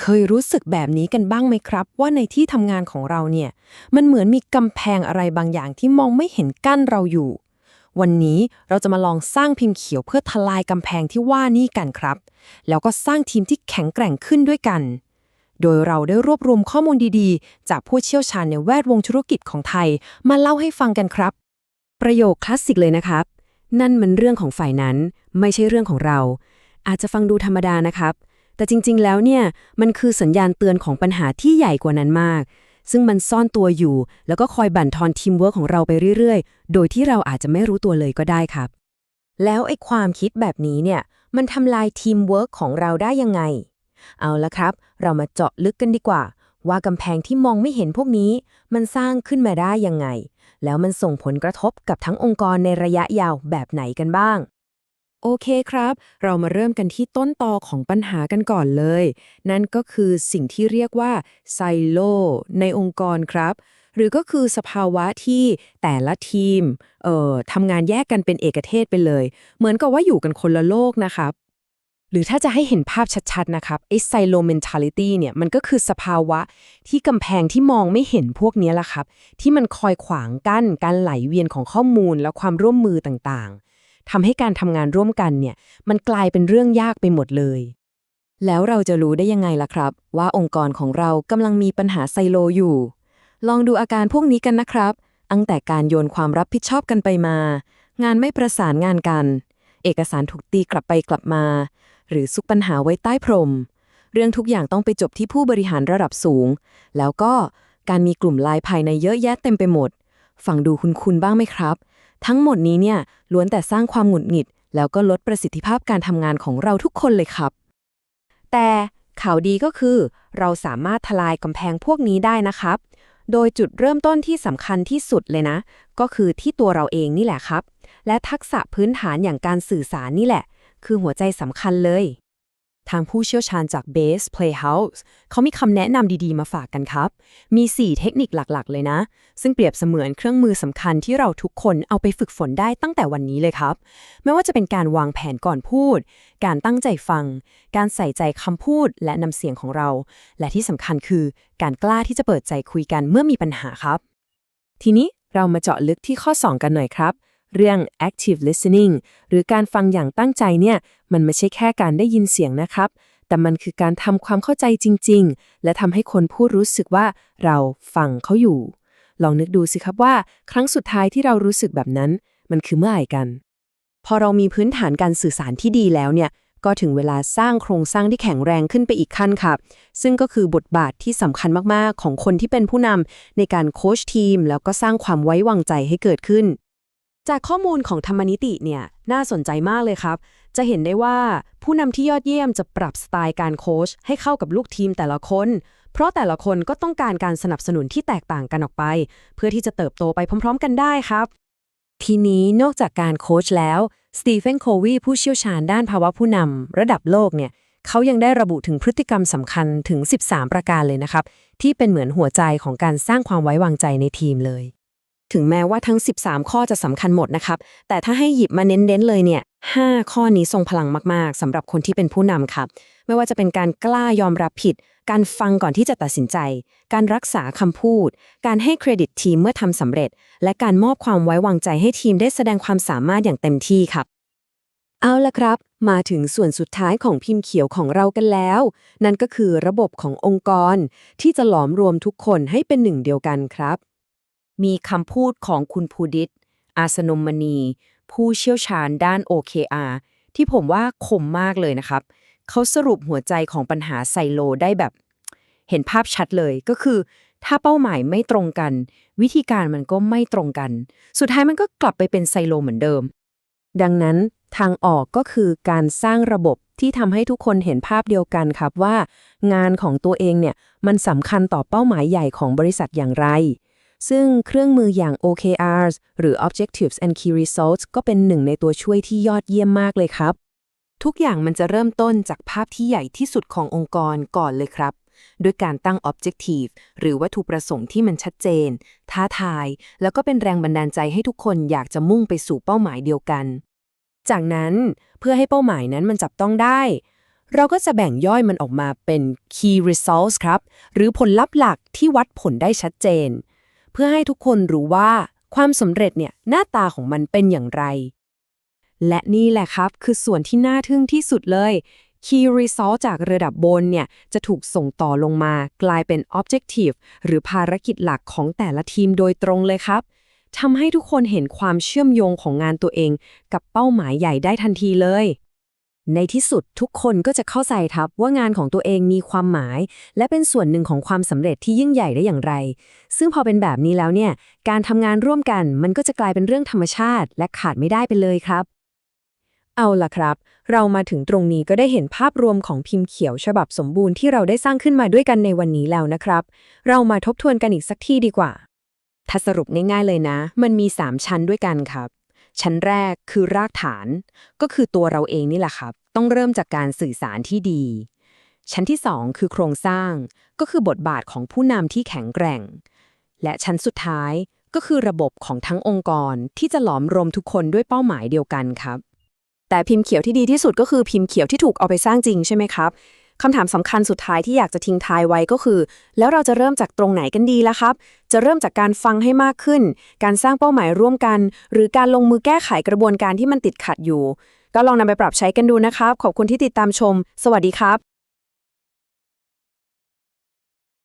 เคยรู้สึกแบบนี้กันบ้างไหมครับ ว่าในที่ทำงานของเราเนี่ย มันเหมือนมีกำแพงอะไรบางอย่างที่มองไม่เห็นกั้นเราอยู่ วันนี้เราจะมาลองสร้างพิมพ์เขียวเพื่อทลายกำแพงที่ว่านี่กันครับ แล้วก็สร้างทีมที่แข็งแกร่งขึ้นด้วยกัน โดยเราได้รวบรวมข้อมูลดีๆ จากผู้เชี่ยวชาญในแวดวงธุรกิจของไทย มาเล่าให้ฟังกันครับ ประโยคคลาสสิกเลยนะครับ นั่นมันเรื่องของฝ่ายนั้น ไม่ใช่เรื่องของเรา อาจจะฟังดูธรรมดานะครับ แต่จริงๆ แล้วเนี่ยมันคือสัญญาณเตือนของปัญหาที่ใหญ่กว่านั้นมาก ซึ่งมันซ่อนตัวอยู่ แล้วก็คอยบั่นทอนทีมเวิร์กของเราไปเรื่อยๆ โดยที่เราอาจจะไม่รู้ตัวเลยก็ได้ครับ แล้วไอ้ความคิดแบบนี้เนี่ยมันทำลายทีมเวิร์กของเราได้ยังไง เอาละครับ เรามาเจาะลึกกันดีกว่า ว่ากำแพงที่มองไม่เห็นพวกนี้ มันสร้างขึ้นมาได้ยังไง แล้วมันส่งผลกระทบกับทั้งองค์กรในระยะยาวแบบไหนกันบ้าง โอเคครับ เรามาเริ่มกันที่ต้นตอของปัญหากันก่อนเลย นั่นก็คือสิ่งที่เรียกว่าไซโลในองค์กรครับ หรือก็คือสภาวะที่แต่ละทีมเอ่อทำงานแยกกันเป็นเอกเทศไปเลย เหมือนกับว่าอยู่กันคนละโลกนะครับหรือถ้าจะให้เห็นภาพชัดๆ นะครับไอ้ไซโล mentality เนี่ยมันก็คือสภาวะที่กำแพงที่มองไม่เห็นพวกนี้แหละครับ ที่มันคอยขวางกั้นการไหลเวียนของข้อมูลและความร่วมมือต่างๆ ทำให้การทำงานร่วมกันเนี่ย มันกลายเป็นเรื่องยากไปหมดเลย แล้วเราจะรู้ได้ยังไงล่ะครับ ว่าองค์กรของเรากำลังมีปัญหาไซโลอยู่ ลองดูอาการพวกนี้กันนะครับตั้งแต่การโยนความรับผิดชอบกันไปมา งานไม่ประสานงานกัน เอกสารถูกตีกลับไปกลับมา หรือซุกปัญหาไว้ใต้พรม เรื่องทุกอย่างต้องไปจบที่ผู้บริหารระดับสูง แล้วก็การมีกลุ่มไลน์ภายในเยอะแยะเต็มไปหมด ฟังดูคุณคุณบ้างไหมครับ ทั้งหมดนี้เนี่ยล้วนแต่สร้างความหงุดหงิด แล้วก็ลดประสิทธิภาพการทำงานของเราทุกคนเลยครับ แต่ข่าวดีก็คือ เราสามารถทลายกำแพงพวกนี้ได้นะครับ โดยจุดเริ่มต้นที่สำคัญที่สุดเลยนะ ก็คือที่ตัวเราเองนี่แหละครับ และทักษะพื้นฐานอย่างการสื่อสารนี่แหละ คือหัวใจสำคัญเลย ทางผู้เชี่ยวชาญจาก Base Playhouse เขามีคำแนะนำดีๆ มาฝากกันครับ มี 4 เทคนิคหลักๆ เลยนะ ซึ่งเปรียบเสมือนเครื่องมือสำคัญที่เราทุกคนเอาไปฝึกฝนได้ตั้งแต่วันนี้เลยครับ ไม่ว่าจะเป็นการวางแผนก่อนพูด การตั้งใจฟัง การใส่ใจคำพูดและนำเสียงของเรา และที่สำคัญคือ การกล้าที่จะเปิดใจคุยกันเมื่อมีปัญหาครับ ทีนี้เรามาเจาะลึกที่ข้อ 2 กันหน่อยครับ เรื่อง active listening หรือการฟังอย่างตั้งใจเนี่ย มันไม่ใช่แค่การได้ยินเสียงนะครับ แต่มันคือการทำความเข้าใจจริง ๆ และทำให้คนพูดรู้สึกว่าเราฟังเขาอยู่ ลองนึกดูสิครับว่า ครั้งสุดท้ายที่เรารู้สึกแบบนั้น มันคือเมื่อไหร่กัน พอเรามีพื้นฐานการสื่อสารที่ดีแล้วเนี่ยก็ถึงเวลาสร้างโครงสร้างที่แข็งแรงขึ้นไปอีกขั้นครับ ซึ่งก็คือบทบาทที่สำคัญมาก ๆ ของคนที่เป็นผู้นำในการโค้ชทีม แล้วก็สร้างความไว้วางใจให้เกิดขึ้น จากข้อมูลของธรรมนิติเนี่ยน่าสนใจมากเลยครับ จะเห็นได้ว่าผู้นำที่ยอดเยี่ยมจะปรับสไตล์การโค้ชให้เข้ากับลูกทีมแต่ละคน เพราะแต่ละคนก็ต้องการการสนับสนุนที่แตกต่างกันออกไป เพื่อที่จะเติบโตไปพร้อม ๆ กันได้ครับ ทีนี้นอกจากการโค้ชแล้วสตีเฟนโควีผู้เชี่ยวชาญด้านภาวะผู้นำระดับโลกเนี่ยเขายังได้ระบุถึงพฤติกรรมสำคัญถึง 13 ประการเลยนะครับ ที่เป็นเหมือนหัวใจของการสร้างความไว้วางใจในทีมเลย ถึงแม้ว่าทั้ง 13 ข้อจะสำคัญหมดนะครับ แต่ถ้าให้หยิบมาเน้นๆเลยเนี่ย5ข้อนี้ทรงพลังมากๆสำหรับคนที่เป็นผู้นำครับ ไม่ว่าจะเป็นการกล้ายอมรับผิด การฟังก่อนที่จะตัดสินใจ การรักษาคำพูด การให้เครดิตทีมเมื่อทำสำเร็จ และการมอบความไว้วางใจให้ทีมได้แสดงความสามารถอย่างเต็มที่ครับ เอาละครับ มาถึงส่วนสุดท้ายของพิมพ์เขียวของเรากันแล้ว นั่นก็คือระบบขององค์กร ที่จะหลอมรวมทุกคนให้เป็นหนึ่งเดียวกันครับ มีคำพูดของคุณภูดิต อาสนมมณี ผู้เชี่ยวชาญด้าน OKR ที่ผมว่าคมมากเลยนะครับ เขาสรุปหัวใจของปัญหาไซโลได้แบบ เห็นภาพชัดเลยก็คือ ถ้าเป้าหมายไม่ตรงกัน วิธีการมันก็ไม่ตรงกัน สุดท้ายมันก็กลับไปเป็นไซโลเหมือนเดิม ดังนั้นทางออกก็คือการสร้างระบบที่ทำให้ทุกคนเห็นภาพเดียวกันครับว่า งานของตัวเองเนี่ยมันสำคัญต่อเป้าหมายใหญ่ของบริษัทอย่างไร ซึ่งเครื่องมืออย่าง OKRs หรือ Objectives and Key Results ก็เป็นหนึ่งในตัวช่วยที่ยอดเยี่ยมมากเลยครับ ทุกอย่างมันจะเริ่มต้นจากภาพที่ใหญ่ที่สุดขององค์กรก่อนเลยครับ ด้วยการตั้ง Objective หรือวัตถุประสงค์ที่มันชัดเจน ท้าทาย แล้วก็เป็นแรงบันดาลใจให้ทุกคนอยากจะมุ่งไปสู่เป้าหมายเดียวกัน จากนั้นเพื่อให้เป้าหมายนั้นมันจับต้องได้เราก็จะแบ่งย่อยมันออกมาเป็น key results ครับ หรือผลลัพธ์หลักที่วัดผลได้ชัดเจน เพื่อให้ทุกคนรู้ว่าความสำเร็จเนี่ยหน้าตาของมันเป็นอย่างไร และนี่แหละครับคือส่วนที่น่าทึ่งที่สุดเลย Key Result จากระดับบนเนี่ยจะถูกส่งต่อลงมากลายเป็น Objective หรือภารกิจหลักของแต่ละทีมโดยตรงเลยครับทำให้ทุกคนเห็นความเชื่อมโยงของงานตัวเอง กับเป้าหมายใหญ่ได้ทันทีเลย ในที่สุดทุกคนก็จะเข้าใจครับว่างานของตัวเองมีความหมาย และเป็นส่วนหนึ่งของความสำเร็จที่ยิ่งใหญ่ได้อย่างไร ซึ่งพอเป็นแบบนี้แล้วเนี่ยการทำงานร่วมกันมันก็จะกลายเป็นเรื่องธรรมชาติ และขาดไม่ได้ไปเลยครับ เอาล่ะครับ เรามาถึงตรงนี้ก็ได้เห็นภาพรวมของพิมพ์เขียวฉบับสมบูรณ์ที่เราได้สร้างขึ้นมาด้วยกันในวันนี้แล้วนะครับ เรามาทบทวนกันอีกสักทีดีกว่าถ้าสรุปง่ายๆเลยนะ มันมี 3 ชั้นด้วยกันครับ ชั้นแรกคือรากฐาน ก็คือตัวเราเองนี่แหละครับ ต้องเริ่มจากการสื่อสารที่ดี ชั้นที่ 2 คือโครงสร้าง ก็คือบทบาทของผู้นำที่แข็งแกร่ง และชั้นสุดท้ายก็คือระบบของทั้งองค์กรที่จะหลอมรวมทุกคนด้วยเป้าหมายเดียวกันครับ แต่พิมพ์เขียวที่ดีที่สุดก็คือพิมพ์เขียวที่ถูกเอาไปสร้างจริงใช่ไหมครับ คำถามสำคัญสุดท้ายที่อยากจะทิ้งท้ายไว้ก็คือ แล้วเราจะเริ่มจากตรงไหนกันดีล่ะครับ จะเริ่มจากการฟังให้มากขึ้น การสร้างเป้าหมายร่วมกัน หรือการลงมือแก้ไขกระบวนการที่มันติดขัดอยู่ ก็ลองนำไปปรับใช้กันดูนะครับ ขอบคุณที่ติดตามชม สวัสดีครับ